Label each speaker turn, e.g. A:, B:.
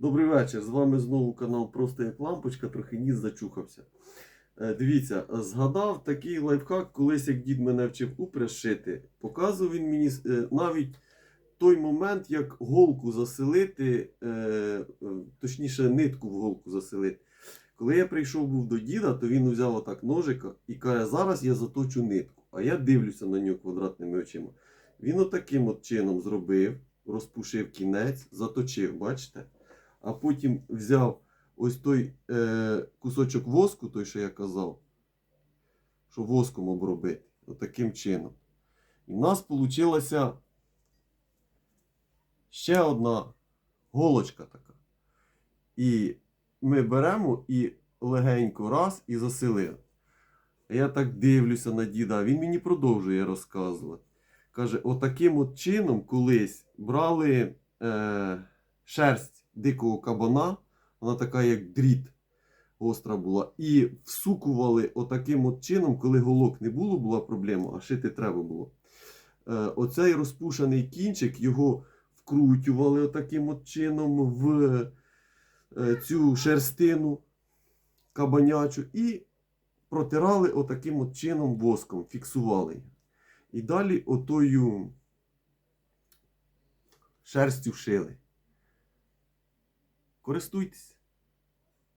A: Добрий вечір. З вами знову канал Просто як лампочка, трохи ніс зачухався. Е, Дивіться, згадав такий лайфхак, колись як дід мене вчив упряж шити. Показував він мені е, навіть той момент, як голку заселити, е, точніше, нитку в голку заселити. Коли я прийшов був до діда, то він взяв отак ножика і каже, зараз я заточу нитку. А я дивлюся на нього квадратними очима. Він отаким от чином зробив, розпушив кінець, заточив, бачите? А потім взяв ось той е, кусочок воску, той, що я казав, що воском обробити. Отаким чином. І в нас вийшла ще одна голочка така. І ми беремо і легенько раз і заселили. А Я так дивлюся на діда, він мені продовжує розказувати. Каже, отаким от чином колись брали е, шерсть дикого кабана, вона така, як дріт гостра була, і всукували отаким от чином, коли голок не було, була проблема, а шити треба було. Е, оцей розпушений кінчик, його вкрутювали отаким от чином в е, цю шерстину кабанячу і протирали отаким от чином воском, фіксували. І далі отою шерстю шили. Користуйтесь.